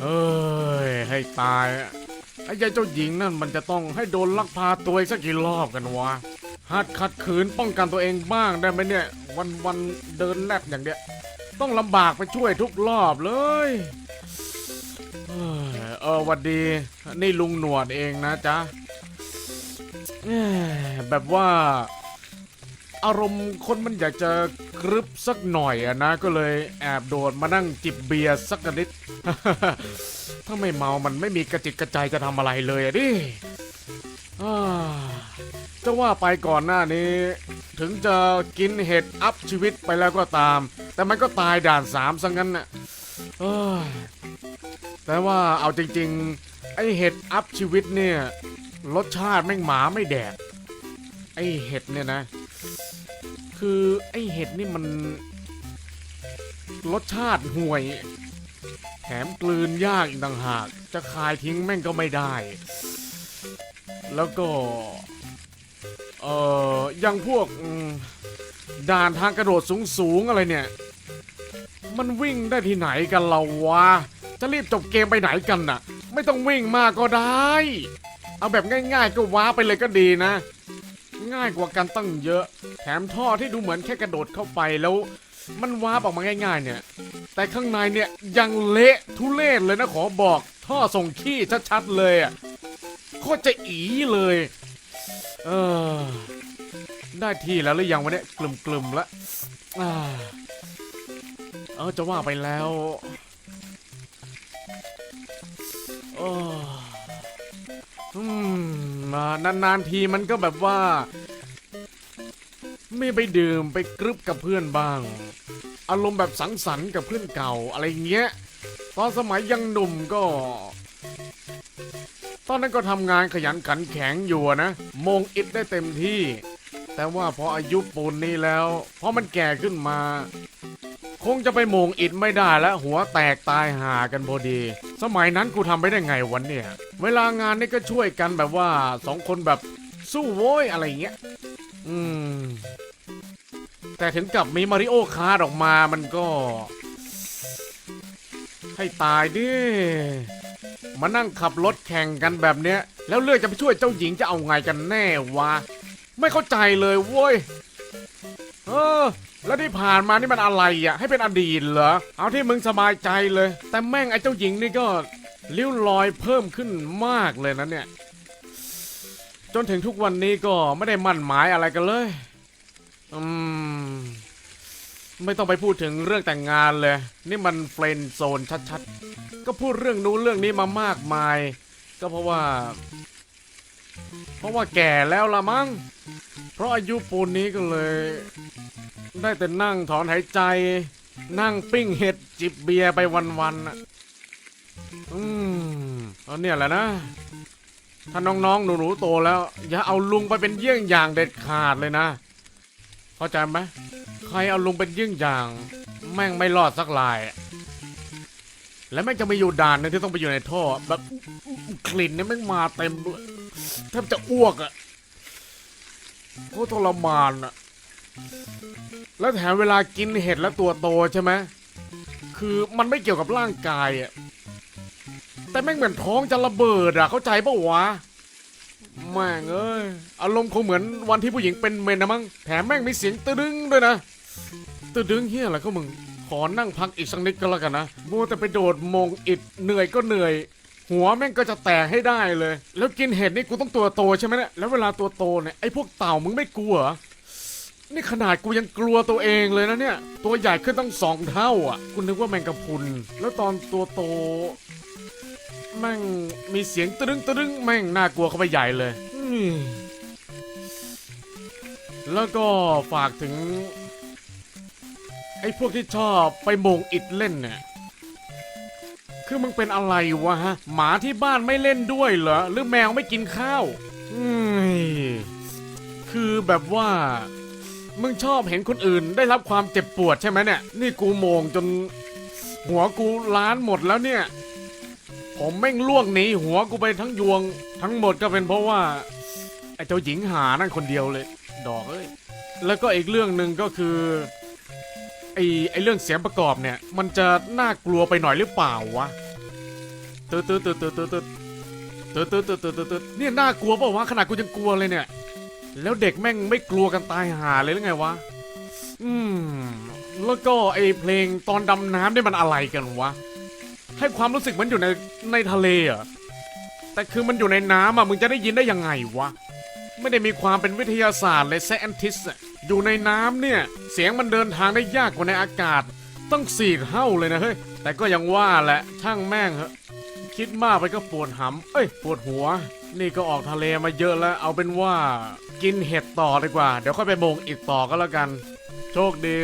เอ้ย ให้ตายอะไอ้ยายเจ้าหญิงนั่นมันจะต้องให้โดนลักพาตัวอีกสักกี่รอบกันวะหัดขัดขืนป้องกันตัวเองบ้างได้ไหมเนี่ย วันวันๆเดินแลบอย่างเดียต้องลำบากไปช่วยทุกรอบเลยเอ้ยเออหวัดดี นี่ลุงหนวดเองนะจ๊ะเอ้ยแบบว่า อารมณ์คนมันอยากจะกรึบสักหน่อยอะนะ ก็เลยแอบโดดมานั่งจิบเบียร์สักนิด ถ้าไม่เมามันไม่มีกระจิตกระใจจะทำอะไรเลยอะดิอ่จะว่าไปก่อนหน้านี้ ถึงจะกินเห็ดอัพชีวิตไปแล้วก็ตาม แต่มันก็ตายด่านสามซะงั้นน่ะแต่ว่าเอาจริง ๆ ไอเห็ดอัพชีวิตเนี่ยรสชาติแม่งหมาไม่แดกไอเห็ดเนี่ยนะ คือไอเห็ดนี่มัน รสชาติห่วย แถมกลืนยากอีกต่างหาก จะคายทิ้งแม่งก็ไม่ได้ แล้วก็ เอ่อยังพวกด่านทางกระโดดสูงๆอะไรเนี่ย มันวิ่งได้ที่ไหนกันเราวะ จะรีบจบเกมไปไหนกันน่ะ ไม่ต้องวิ่งมากก็ได้ เอาแบบง่ายๆก็ว้าไปเลยก็ดีนะ ง่ายกว่ากันตั้งเยอะ แถมท่อที่ดูเหมือนแค่กระโดดเข้าไปแล้ว มันวาบออกมาง่ายๆเนี่ย แต่ข้างในเนี่ยยังเละทุเรศเลยนะขอบอก ท่อส่งขี้ชัดๆเลยอะโคตรจะอีเลย เออ ได้ที่แล้วหรือยังวะเนี่ยกลุ่มๆแล้วอ่าเออจะว่าไปแล้ว นานๆทีมันก็แบบว่า ไม่ไปดื่มไปกรึบกับเพื่อนบ้าง อารมณ์แบบสังสรรค์กับเพื่อนเก่าอะไรเงี้ย ตอนสมัยยังหนุ่มก็ ตอนนั้นก็ทำงานขยันขันแข็งอยู่นะมงอิดได้เต็มที่ แต่ว่าพออายุปูนนี้แล้วพอมันแก่ขึ้นมา งจะไปโมงอิดไม่ได้แล้วหัวแตกตายหากันพอดี สมัยนั้นกูทำไปได้ไงวันเนี่ย เวลางานนี่ก็ช่วยกันแบบว่าสองคนแบบสู้โว้ยอะไรเงี้ย อืม แต่ถึงกับมีมาริโอคาร์ดออกมามันก็ ให้ตายดิมานั่งขับรถแข่งกันแบบเนี้ย แล้วเลือกจะไปช่วยเจ้าหญิงจะเอาไงกันแน่วะ ไม่เข้าใจเลยเว้ย เออ แล้วที่ผ่านมานี่มันอะไรอะ ให้เป็นอดีตเหรอ เอาที่มึงสบายใจเลย แต่แม่งไอ้เจ้าหญิงนี่ก็ลิ้วลอยเพิ่มขึ้นมากเลยนะเนี่ย จนถึงทุกวันนี้ก็ไม่ได้มั่นหมายอะไรกันเลย อืม ไม่ต้องไปพูดถึงเรื่องแต่งงานเลย นี่มันเฟรนด์โซนชัดๆ ก็พูดเรื่องนู้นเรื่องนี้มามากมาย ก็เพราะว่า เพราะว่าแก่แล้วละมั้ง เพราะอายุปูนนี้ก็เลย ได้แต่นั่งถอนหายใจ นั่งปิ้งเห็ดจิบเบียร์ไปวันๆน่ะอืมเอาเนี่ยแหละนะ ถ้าน้องๆหนูๆโตแล้ว อย่าเอาลุงไปเป็นเยี่ยงอย่างเด็ดขาดเลยนะ เข้าใจไหมใครเอาลุงเป็นเยี่ยงอย่าง แม่งไม่รอดสักลาย และแม่งจะไปอยู่ด่านหนึงที่ต้องไปอยู่ในท่อ แบบกลิ่นเนี่ยแม่งมาเต็มด้วยแทบจะอ้วกอะ โคตรทรมานอะแล้วแถมเวลากินเห็ดแล้วตัวโตใช่ไหมคือมันไม่เกี่ยวกับร่างกายอะแต่แม่งเหมือนท้องจะระเบิดอะเข้าใจปะวะแม่งเอ้ยอารมณ์คงเหมือนวันที่ผู้หญิงเป็นเมนนะมั้งแถมแม่งมีเสียงตึดึงด้วยนะตึดึงเฮียอะไรก็มึงขอนั่งพักอีกสักนิดก็แล้วกันนะมัวแต่ไปโดดมงอิดเหนื่อยก็เหนื่อย หัวแม่งก็จะแตกให้ได้เลย แล้วกินเห็ดนี่กูต้องตัวโตใช่ไหมเนี่ยแล้วเวลาตัวโตเนี่ยไอ้พวกเต่ามึงไม่กลัวเหรอนี่ขนาดกูยังกลัวตัวเองเลยนะเนี่ย ตัวใหญ่ขึ้นตั้งสองเท่าอะกูนึกว่าแมงกะพรุน แล้วตอนตัวโตแม่งมีเสียงตะดึงตะดึงแม่งน่ากลัวเข้าไปใหญ่เลยแล้วก็ฝากถึง ไอ้พวกที่ชอบไปโมงอิดเล่นเนี่ย คือมึงเป็นอะไรวะฮะหมาที่บ้านไม่เล่นด้วยเหรอหรือแมวไม่กินข้าวอืมคือแบบว่า มึงชอบเห็นคนอื่น ได้รับความเจ็บปวดใช่ไหมเนี่ย นี่กูโมงจน หัวกูล้านหมดแล้วเนี่ย ผมแม่งล่วงหนีหัวกูไปทั้งยวง ทั้งหมดก็เป็นเพราะว่าไอ้เจ้าหญิงหานั่นคนเดียวเลย ดอกเอ้ยแล้วก็อีกเรื่องหนึ่งก็คือ ไอไอเรื่องเสียงประกอบเนี่ย มันจะน่ากลัวไปหน่อยหรือเปล่าวะตืดตืดตืดตืดตืดตืดตืดตืดตืดตืดตืดเนี่ยน่ากลัวเปล่าวะขนาดกูยังกลัวเลยเนี่ย แล้วเด็กแม่งไม่กลัวกันตายหาเลยหรือไงวะ อืม แล้วก็ไอเพลงตอนดำน้ำเนี่ยมันอะไรกันวะ ให้ความรู้สึกมันอยู่ในในทะเลอะแต่คือมันอยู่ในน้ำอะมึงจะได้ยินได้ยังไงวะ ไม่ได้มีความเป็นวิทยาศาสตร์เลยแซนทิสอะอยู่ในน้ำเนี่ย เสียงมันเดินทางได้ยากกว่าในอากาศต้องสี่เท่าเลยนะเฮ้ย แต่ก็ยังว่าแหละช่างแม่งเหอะคิดมากไปก็ปวดหำเอ้ย ปวดหัว นี่ก็ออกทะเลมาเยอะแล้ว เอาเป็นว่า กินเห็ดต่อดีกว่า เดี๋ยวค่อยไปโมงอีกต่อก็แล้วกัน โชคดี